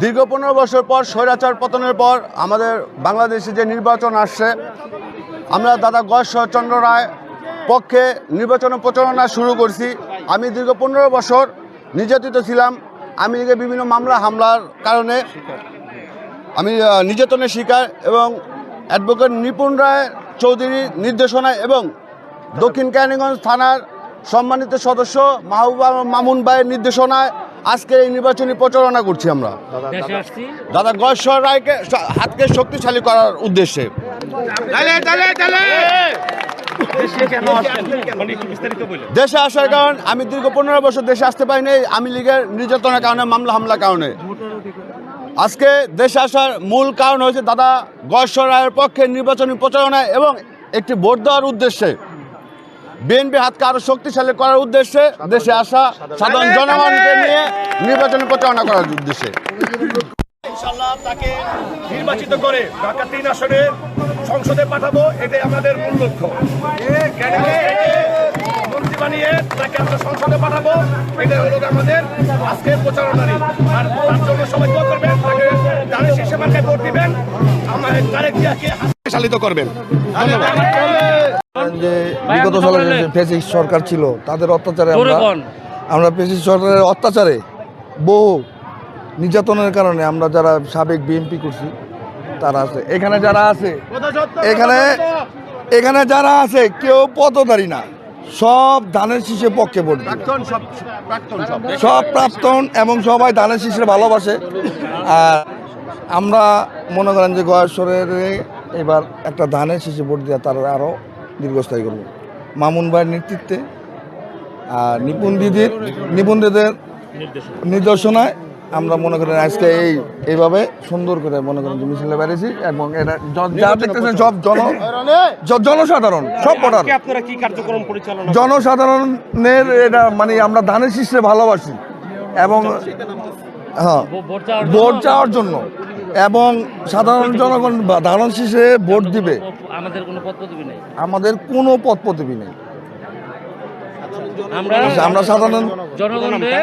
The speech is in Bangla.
দীর্ঘ পনেরো বছর পর স্বৈরাচার পতনের পর আমাদের বাংলাদেশে যে নির্বাচন আসছে, আমরা দাদা গয়েশ্বরচন্দ্র রায় পক্ষে নির্বাচন প্রচারণা শুরু করছি। আমি দীর্ঘ পনেরো বছর নির্যাতিত ছিলাম। আমি লিগে বিভিন্ন মামলা, হামলার কারণে আমি নির্যাতনের শিকার এবং অ্যাডভোকেট নিপুণ রায় চৌধুরীর নির্দেশনায় এবং দক্ষিণ ক্যানিগঞ্জ থানার সম্মানিত সদস্য মাহবুবা মামুন ভাইয়ের নির্দেশনায় আজকে এই নির্বাচনী প্রচারণা করছি আমরা। দাদা গয়েশ্বর রায়কে হাতকে শক্তিশালী করার উদ্দেশ্যে। দেশে মানে দেশে আসার কারণ আমি দীর্ঘ পনেরো বছর দেশে আসতে পারিনি আমি লীগের নির্যাতনের কারণে মামলা হামলার কারণে। আজকে দেশে আসার মূল কারণ হয়েছে দাদা গয়েশ্বর রায়ের পক্ষে নির্বাচনী প্রচারণা এবং একটি ভোট দেওয়ার উদ্দেশ্যে। বিএনপি হাতকে আরও শক্তিশালী করার উদ্দেশ্যে দেশে আসা সাধারণ জনগণকে নিয়ে নির্বাচনী প্রচারণা করার উদ্দেশ্যে। তাকে নির্বাচিত করে সংসদে পাঠাবো, এটাই আমাদের বানিয়ে তাকে আমরা সংসদে পাঠাবো, এটাই আমাদের আজকের আর জন্য সবাই করবেন দিবেন তারেক জিয়াকে চালিত করবেন। যে বিগত ফেসিস সরকার ছিল তাদের অত্যাচারে আমরা আমরা ফেসিস সরকারের অত্যাচারে বহু নির্যাতনের কারণে আমরা যারা সাবেক বিএনপি করছি তারা আছে। এখানে যারা আছে এখানে এখানে যারা আছে কেউ পদধারী না। সব ধানের শীষে পক্ষে ভোট সব প্রাক্তন সব। সব প্রাক্তন এবং সবাই ধানের শীষের ভালোবাসে। আর আমরা মনে করেন যে গয়েশ্বরের এবার একটা ধানের শীষে ভোট দেওয়া তারা আরও দীর্ঘস্থায়ী করব। মামুন ভাইয়ের নেতৃত্বে আর নিপুণ দিদির নিপুণ দিদির নির্দেশনায় আমরা মনে করেন আজকে এই এইভাবে সুন্দর করে মনে করেন যে মিছিলে বেড়েছি এবং এটা য- দেখতেছেন সব জন জনসাধারণ সব ভোটার। আজকে আপনারা কি কার্যক্রম পরিচালনা জনসাধারণের এটা মানে আমরা ধানের শীষে ভালোবাসি এবং হ্যাঁ ভোট চাওয়ার জন্য। এবং সাধারণ জনগণ ধারণ শীষে ভোট দিবে। আমাদের কোনো পদপতিবি নেই? আমাদের কোনো পথ প্রতিবি নেই। আমরা সাধারণ জনগণকে